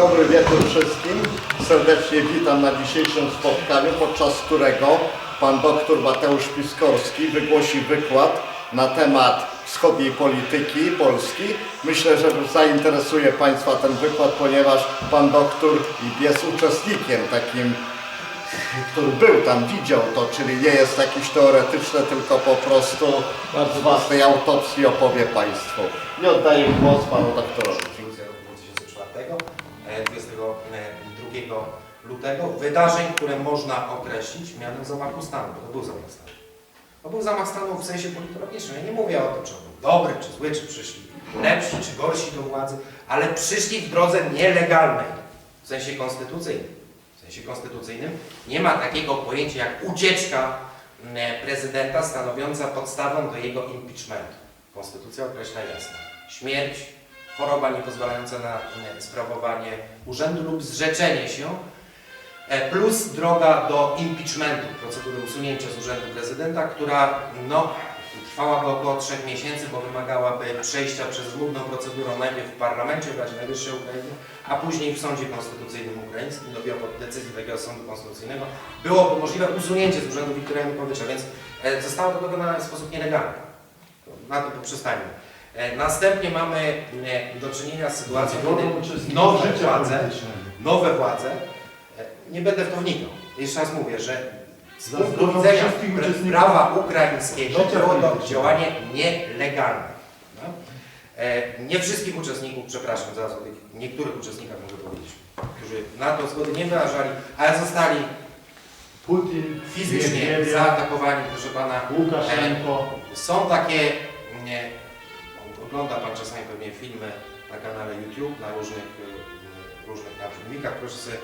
Dobry wieczór wszystkim. Serdecznie witam na dzisiejszym spotkaniu, podczas którego pan dr Mateusz Piskorski wygłosi wykład na temat wschodniej polityki Polski. Myślę, że zainteresuje Państwa ten wykład, ponieważ pan doktor jest uczestnikiem takim który był tam, widział to, czyli nie jest jakieś teoretyczne, tylko po prostu z własnej autopsji opowie Państwu. I oddaję głos panu doktorowi. Konstytucja roku 2004, e, 22 lutego, wydarzeń, które można określić mianem zamachu stanu, bo to był zamach stanu. To był zamach stanu w sensie politologicznym. Ja nie mówię o tym, czy on był dobry, czy zły, czy przyszli lepsi, czy gorsi do władzy, ale przyszli w drodze nielegalnej, w sensie konstytucyjnym. W sensie konstytucyjnym nie ma takiego pojęcia jak ucieczka prezydenta stanowiąca podstawę do jego impeachmentu. Konstytucja określa jasno. Śmierć, choroba niepozwalająca na m, sprawowanie urzędu lub zrzeczenie się, e, plus droga do impeachmentu, procedury usunięcia z urzędu prezydenta, która no, trwałaby około trzech miesięcy, bo wymagałaby przejścia przez trudną procedurę najpierw w parlamencie w Radzie Najwyższej Ukrainy, a później w Sądzie Konstytucyjnym Ukraińskim, dopiero po decyzji takiego Sądu Konstytucyjnego byłoby możliwe usunięcie z urzędu Wiktora Janukowycza, więc e, zostało to dokonane w sposób nielegalny. Na to poprzestańmy. E, Następnie mamy e, do czynienia z sytuacją, kiedy nowe władze, nowe władze, e, nie będę w to wnikał. Jeszcze raz mówię, że z punktu widzenia prawa ukraińskiego było to działanie nielegalne. No? Nie wszystkich uczestników, przepraszam, zaraz o tych niektórych uczestnikach mogę powiedzieć, którzy na to zgody nie wyrażali, ale zostali Putin, fizycznie zaatakowani, proszę pana. Łukaszenko. Są takie, nie, ogląda Pan czasami pewnie filmy na kanale YouTube, na różnych, y, różnych na filmikach, proszę sobie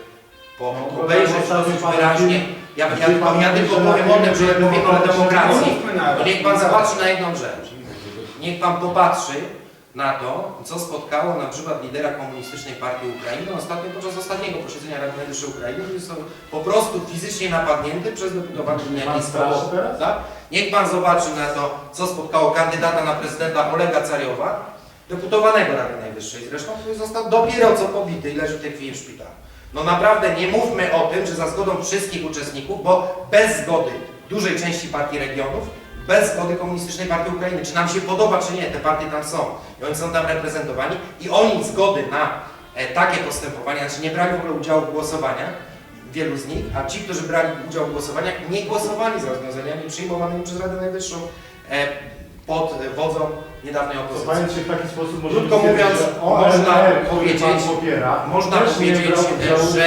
po, No, obejrzeć dosyć wyraźnie. Ja, ja, ja, ja tylko powiem na o tym, że jak mówimy o demokracji, to niech Pan zapatrzy na jedną rzecz. Niech Pan popatrzy na to, co spotkało na przykład lidera komunistycznej partii Ukrainy ostatnio podczas ostatniego posiedzenia Rady Najwyższej Ukrainy, który został po prostu fizycznie napadnięty przez deputowanych straszy teraz? tak? Niech Pan zobaczy na to, co spotkało kandydata na prezydenta Olega Cariowa, deputowanego Rady Najwyższej zresztą, który został dopiero co pobity i leży w tej chwili w szpitalu. No naprawdę nie mówmy o tym, że za zgodą wszystkich uczestników, bo bez zgody dużej części partii regionów, bez zgody Komunistycznej Partii Ukrainy, czy nam się podoba, czy nie, te partie tam są i oni są tam reprezentowani i oni zgody na e, takie postępowania, znaczy nie brali w ogóle udziału w głosowaniach, wielu z nich, a ci, którzy brali udział w głosowaniach, nie głosowali za rozwiązaniami przyjmowanymi przez Radę Najwyższą e, pod e, wodzą niedawnej opozycji. Cofając się w taki sposób może Krótko mówiąc, można powiedzieć- popiera, można powiedzieć, w że,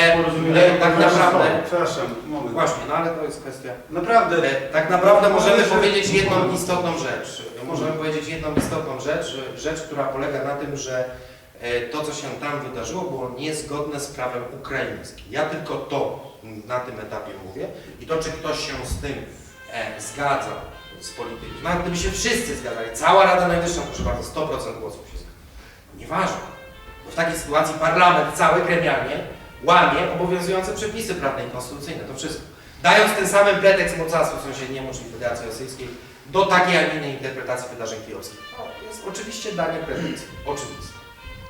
e, tak naprawdę- Przepraszam, moment. Właśnie, no ale to jest kwestia. Naprawdę, E, Tak naprawdę możemy że- powiedzieć jedną istotną rzecz. Możemy powiedzieć jedną istotną rzecz, rzecz, która polega na tym, że e, to, co się tam wydarzyło, było niezgodne z prawem ukraińskim. Ja tylko to na tym etapie mówię i to, czy ktoś się z tym e, zgadza z polityką, nawet gdyby się wszyscy zgadzali, cała Rada Najwyższa, proszę bardzo, 100% głosów się zgadza. Nieważne, bo w takiej sytuacji parlament cały gremialnie łamie obowiązujące przepisy prawne i konstytucyjne, to wszystko. Dając tym samym pretekst mocarstwu sąsiedniemu, czyli Federacji Rosyjskiej, do takiej, a nie innej interpretacji wydarzeń kijowskich. To jest oczywiście danie pretekstu, oczywiste.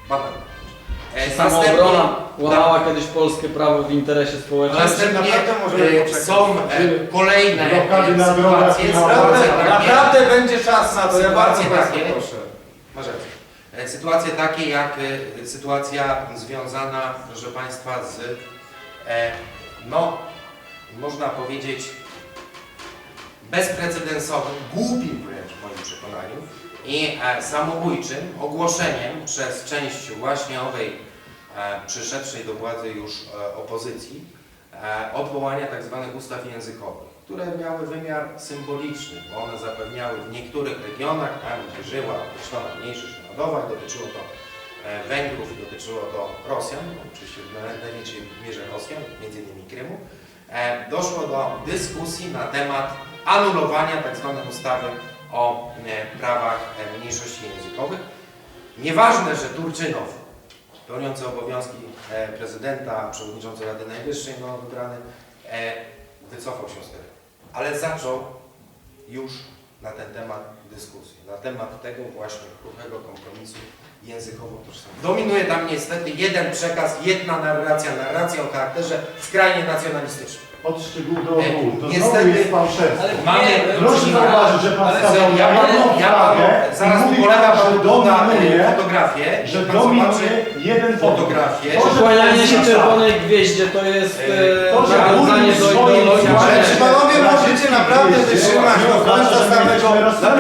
Banalne. E, Samoobrona łamała kiedyś polskie prawo w interesie społecznym. Następnie Naprawdę możemy e, poczekać. są e, kolejne Blokady e, na drogach sytuacje, i na sytuacje ulicach. takie, naprawdę będzie czas na to, ja bardzo Sytuacje Państwa takie. proszę. Masz rację. E, Sytuacje takie jak e, sytuacja związana, proszę Państwa, z, e, no, można powiedzieć, bezprecedensowym, głupim wręcz w moim przekonaniu i e, samobójczym ogłoszeniem przez część właśnie owej e, przyszedłszej do władzy już e, opozycji odwołania tzw. ustaw językowych, które miały wymiar symboliczny, bo one zapewniały w niektórych regionach, tam gdzie żyła określona mniejszość narodowa dotyczyło to Węgrów dotyczyło to Rosjan, oczywiście w naj- największej mierze Rosjan, między innymi Krymu, doszło do dyskusji na temat anulowania tzw. ustawy o e, prawach e, mniejszości językowych. Nieważne, że Turczynow, pełniący obowiązki e, prezydenta, przewodniczący Rady Najwyższej, no wybrany, wycofał się z tego, ale zaczął już na ten temat dyskusję, na temat tego właśnie kruchego kompromisu językowo tożsamy. Dominuje tam niestety jeden przekaz, jedna narracja, narracja o charakterze skrajnie nacjonalistycznym. Od szczegółu do ogółu. To Niestety- jest fałszerstwo. Ale Mamy- nie, Proszę zauważyć, że pan Ale stawiał ja jedną ja flagę zaraz i mówi polega pan, pan że dominuje, fotografię, że dominuje jeden fotografię. Przykłanianie się czerwonej gwieździe to jest E, e, to, że nawiązanie do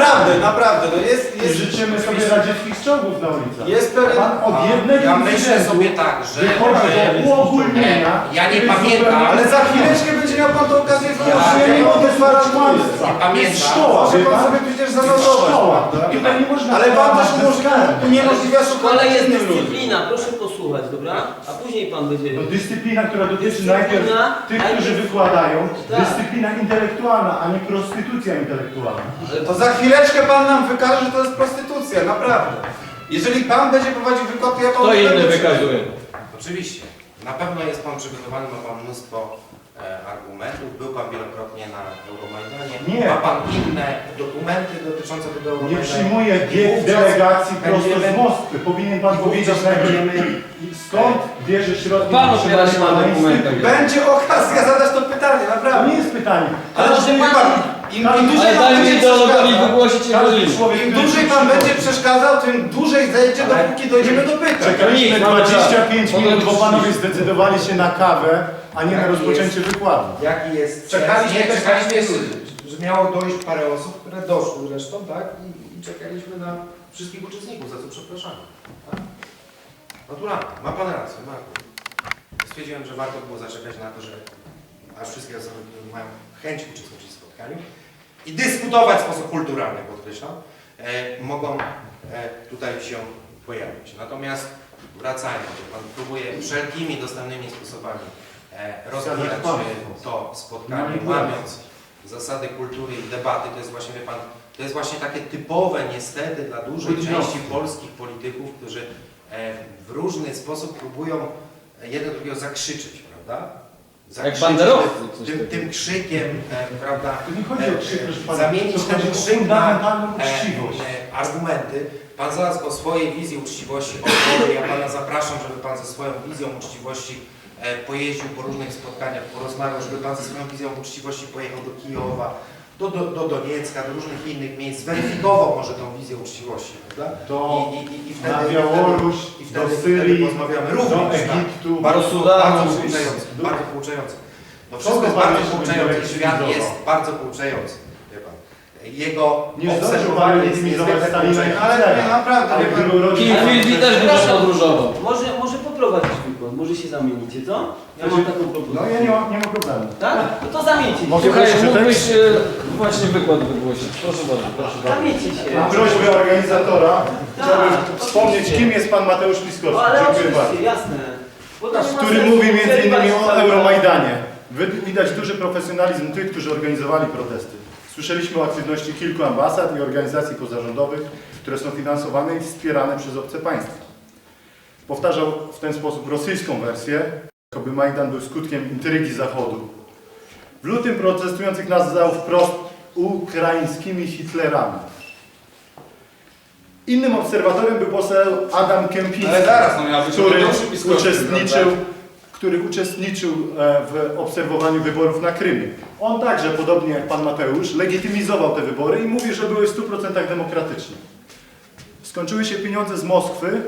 Naprawdę, naprawdę, no jest... I jest życzymy sobie radzieckich czołgów na ulicach. Jest pewien... Pan od jednego Ja myślę incydentu sobie tak, że wychodzi do uogólnienia. ja nie który jest pamiętam, zupełnie- Ale za chwileczkę będzie miał pan tę okazję Ja zobaczyć, nie mogę kłamstwa. Nie pamiętam. Może pan sobie Jest zanotować. szkoła. Tutaj nie można Ale pan też karmy. uniemożliwia szukanie Ale jest innych ludzi. dyscyplina, proszę posłuchać, dobra? A później pan będzie... To dyscyplina, która dotyczy Dyscyplina, najpierw tych, którzy wykładają, Tak. dyscyplina intelektualna, a nie prostytucja intelektualna. To za chwileczkę pan nam wykaże, że to jest prostytucja, naprawdę. Jeżeli pan będzie prowadził wykład, to ja panu Kto inny wykazuje? Oczywiście. Na pewno jest Pan przygotowany, ma Pan mnóstwo argumentów. Był Pan wielokrotnie na Euromajdanie. Nie. Ma Pan inne dokumenty dotyczące tego Nie Euromajdanu. przyjmuję wówczas delegacji prosto z Moskwy. Powinien pan i powiedzieć wówczas najpierw, będziemy- skąd bierze środki Pan na opiera się na dokumentach. Będzie okazja zadać to pytanie, To naprawdę. nie jest pytanie. Ale Każdy wie pan, im, im dłużej Ale pan dajmy będzie ideologowi przeszkadzał, wygłosić Każdy człowiek, im który dłużej pan będzie przeszkadzał, tym dłużej zejdzie, Ale- dopóki dojdziemy do pytań. Czekaliśmy mamy 25 czas. minut, bo panowie zdecydowali się na kawę, a nie na Jaki rozpoczęcie wykładu. Jaki jest Czekaliśmy Nie, też czekaliśmy, że miało dojść parę osób, które doszły zresztą, tak? I, i czekaliśmy na wszystkich uczestników, za co przepraszamy. Tak? Naturalnie, ma Pan rację, ma. Stwierdziłem, że warto było zaczekać na to, że aż wszystkie osoby, które mają chęć uczestniczyć w spotkaniu i dyskutować w sposób kulturalny, podkreślam, e, mogą e, tutaj się pojawić. Natomiast wracając, że Pan próbuje wszelkimi dostępnymi sposobami rozwijać e, to spotkanie, Manipulować. łamiąc zasady kultury i debaty, to jest właśnie, wie Pan, to jest właśnie takie typowe niestety dla dużej części polskich polityków, którzy e, w różny sposób próbują jeden drugiego zakrzyczeć, prawda? Jak banderowcy, tym, tym krzykiem, e, prawda? To nie chodzi o krzyk, proszę pana. Zamienić ten krzyk na uczciwość. argumenty. Pan zaraz o swojej wizji uczciwości opowie. Ja Pana zapraszam, żeby Pan ze swoją wizją uczciwości pojeździł po różnych spotkaniach, porozmawiał, żeby Pan ze swoją wizją uczciwości pojechał do Kijowa, do, do, do Doniecka, do różnych innych miejsc, zweryfikował może tą wizję uczciwości, prawda? Do- I, i, i wtedy, Na Białoruś, i wtedy, do i wtedy Syrii, porozmawiamy do również, tak. Egiptu. Bardzo, Sudanu. bardzo pouczające, bardzo pouczające. No wszystko jest bardzo jeszcze pouczające, świat jest bardzo pouczający. Jego Nie obserwowanie jest niezwykle pouczające. Ale naprawdę, wie pan, Kim Filwi też dużo podróżował. Wykład, może się zamienicie, co? Ja mam taką propozycję. No ja nie mam, nie mam problemu. Tak? No to zamieńcie się. Mogę Słuchaj, mógłbyś e, właśnie wykład wygłosić. Proszę bardzo, proszę bardzo. Zamieńcie się. Na prośbę organizatora chciałbym Tak, wspomnieć, oczywiście. kim jest pan Mateusz No, Piskowski. ale Dziękuję bardzo. oczywiście, jasne. Bo to nie ma który sensu mówi między innymi o. Euromajdanie. Wy- Widać duży profesjonalizm tych, którzy organizowali protesty. Słyszeliśmy o aktywności kilku ambasad i organizacji pozarządowych, które są finansowane i wspierane przez obce państwa. Powtarzał w ten sposób rosyjską wersję, jakoby Majdan był skutkiem intrygi Zachodu. W lutym protestujących nazwał wprost ukraińskimi Hitlerami. Innym obserwatorem był poseł Adam Kępiński Ale zaraz, no który uczestniczył, który uczestniczył e, w obserwowaniu wyborów na Krymie. On także, podobnie jak pan Mateusz, legitymizował te wybory i mówi, że były w 100% demokratyczne. Skończyły się pieniądze z Moskwy,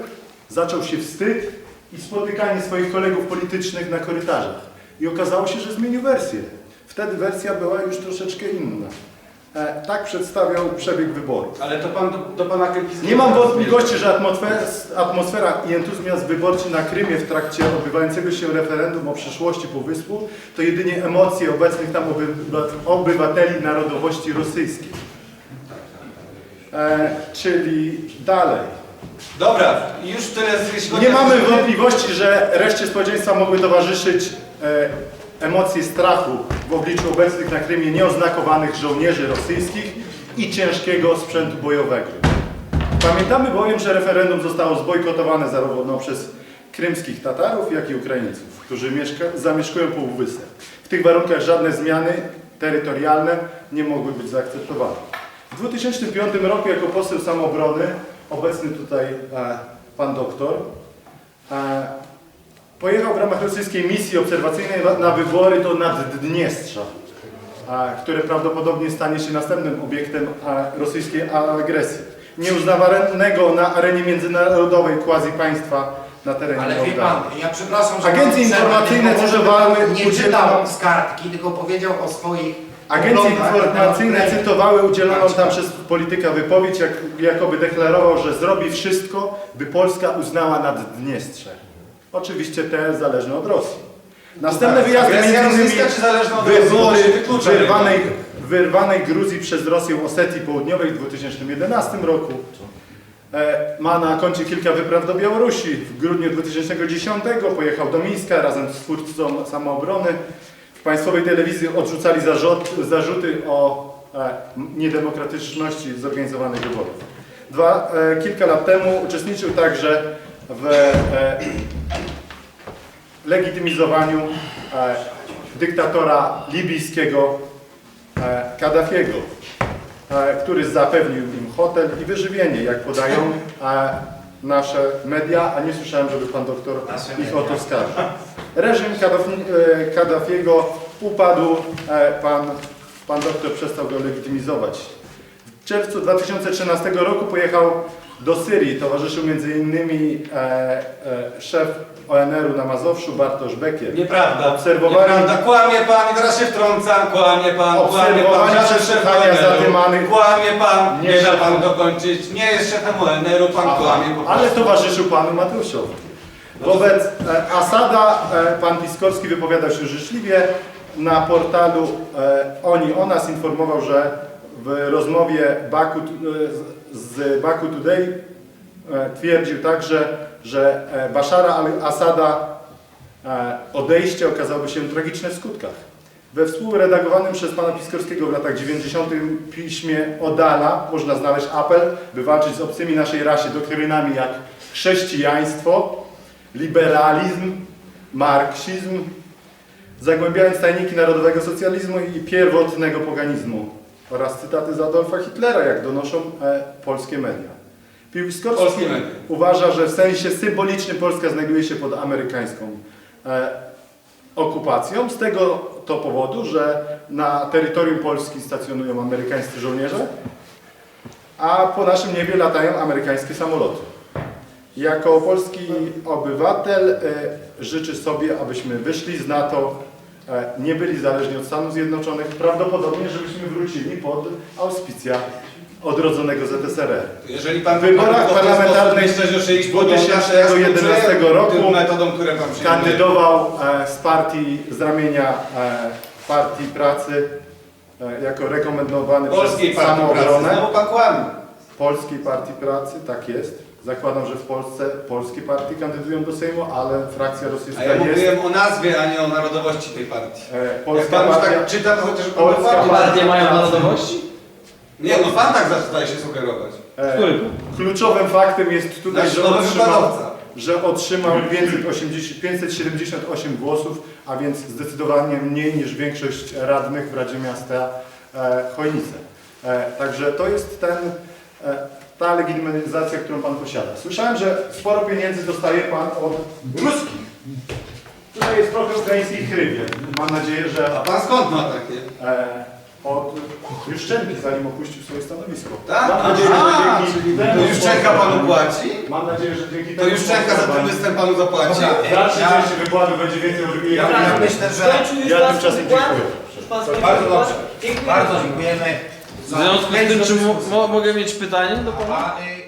zaczął się wstyd i spotykanie swoich kolegów politycznych na korytarzach. I okazało się, że zmienił wersję. Wtedy wersja była już troszeczkę inna. E, tak przedstawiał przebieg wyborów. Ale to pan do, do pana Kępińskiego... Nie mam wątpliwości, że atmosfera, atmosfera i entuzjazm wyborczy na Krymie w trakcie odbywającego się referendum o przyszłości Półwyspu to jedynie emocje obecnych tam obywa- obywateli narodowości rosyjskiej. E, czyli dalej. Dobra, już chodzi Nie mamy wątpliwości, że reszcie społeczeństwa mogły towarzyszyć e, emocje strachu w obliczu obecnych na Krymie nieoznakowanych żołnierzy rosyjskich i ciężkiego sprzętu bojowego. Pamiętamy bowiem, że referendum zostało zbojkotowane zarówno przez krymskich Tatarów, jak i Ukraińców, którzy mieszka, zamieszkują Półwysep. W tych warunkach żadne zmiany terytorialne nie mogły być zaakceptowane. W 2005 roku jako poseł samoobrony, obecny tutaj e, pan doktor, e, pojechał w ramach rosyjskiej misji obserwacyjnej na- wybory do Naddniestrza, e, które prawdopodobnie stanie się następnym obiektem rosyjskiej agresji. Nieuznawanego na arenie międzynarodowej quasi państwa na terenie Ale wie pan, ja przepraszam, że Agencje informacyjne cytowały pan Nie czytał z kartki, tylko powiedział o swoich Agencje informacyjne cytowały udzieloną tam przez polityka wypowiedź, jak, jakoby deklarował, że zrobi wszystko, by Polska uznała Naddniestrze. Oczywiście te zależne od Rosji. Następne wyjazdy Agresja między wybory wyrwanej, wyrwanej Gruzji przez Rosję Osetii Południowej w 2011 roku. E, Ma na koncie kilka wypraw do Białorusi. W grudniu 2010 pojechał do Mińska razem z twórcą samoobrony. W państwowej telewizji odrzucali zarzut, zarzuty o e, niedemokratyczności zorganizowanych wyborów. Dwa, e, kilka lat temu uczestniczył także w e, legitymizowaniu e, dyktatora libijskiego e, Kaddafiego, e, który zapewnił im hotel i wyżywienie, jak podają e, nasze media, a nie słyszałem, żeby pan doktor ich o to skarżył. Reżim e, Kaddafiego upadł, e, pan, pan doktor przestał go legitymizować. W czerwcu 2013 roku pojechał do Syrii, towarzyszył m.in. E, e, szef ONR-u na Mazowszu Bartosz Bekier. Nieprawda. Obserwowali- Nieprawda. Kłamie pan i teraz się wtrącam. Kłamie pan. Kłamie pan. Szef przesłuchania zadymanych. Kłamie pan. Nie Nie da pan dokończyć. Nie jest szefem ONR-u. Pan Aha, kłamie ale towarzyszył panu Mateuszowi. Wobec e, Asada e, pan Piskorski wypowiadał się życzliwie. Na portalu e, Oni o nas informował, że w rozmowie Baku, z- Baku Today twierdził także, że Bashara al-Assada e, odejście okazałoby się tragiczne w skutkach. We współredagowanym przez pana Piskorskiego w latach 90. piśmie Odala można znaleźć apel, by walczyć z obcymi naszej rasie doktrynami jak chrześcijaństwo, liberalizm, marksizm, zagłębiając tajniki narodowego socjalizmu i pierwotnego poganizmu oraz cytaty z Adolfa Hitlera, jak donoszą e, polskie media. Piłskorski media. uważa, że w sensie symbolicznym Polska znajduje się pod amerykańską e, okupacją z tego to powodu, że na terytorium Polski stacjonują amerykańscy żołnierze, a po naszym niebie latają amerykańskie samoloty. Jako polski obywatel e, życzy sobie, abyśmy wyszli z NATO, e, nie byli zależni od Stanów Zjednoczonych, prawdopodobnie, żebyśmy wrócili pod auspicja odrodzonego ZSRR. Jeżeli pan W wyborach parlamentarnych sposób myślę, że się ich 2011 roku metodą. Kandydował e, z partii, z ramienia Partii Pracy jako rekomendowany Polskiej przez Partii Pracy. samoobronę. Znowu pan kłamie. Polskiej Partii Pracy, tak jest. Zakładam, że w Polsce polskie partie kandydują do Sejmu, ale frakcja rosyjska A ja jest. mówiłem o nazwie, a nie o narodowości tej partii. E, Jak Polska pan już partia, tak czyta, to chociaż Polska dokładnie- Partie mają narodowości? Nie, no pan tak zdaje się sugerować. e, Który? kluczowym faktem jest tutaj, Nasz że nowy otrzymał, wykładowca. że otrzymał 580, 578 głosów, a więc zdecydowanie mniej niż większość radnych w Radzie Miasta e, Chojnice. E, także to jest ten, e, ta legitymizacja, którą Pan posiada. Słyszałem, że sporo pieniędzy dostaje Pan od ruskich. Tutaj jest trochę ukraińskiej chrywie. Mam nadzieję, A że pan skąd ma takie? e, od Juszczenki, zanim opuścił swoje stanowisko. Tak? Mam nadzieję, że dzięki czyli temu to Juszczenka panu płaci? Mam nadzieję, że dzięki To temu Juszczenka za ten występ panu zapłaci? Dobra, w dalszej części wykładu będzie więcej o Ja ja, myślę, że ja tymczasem dziękuję. Bardzo dobrze. Dziękuję Bardzo dziękujemy W związku z tym, czy mo- mo- mogę mieć pytanie do pana? A, y,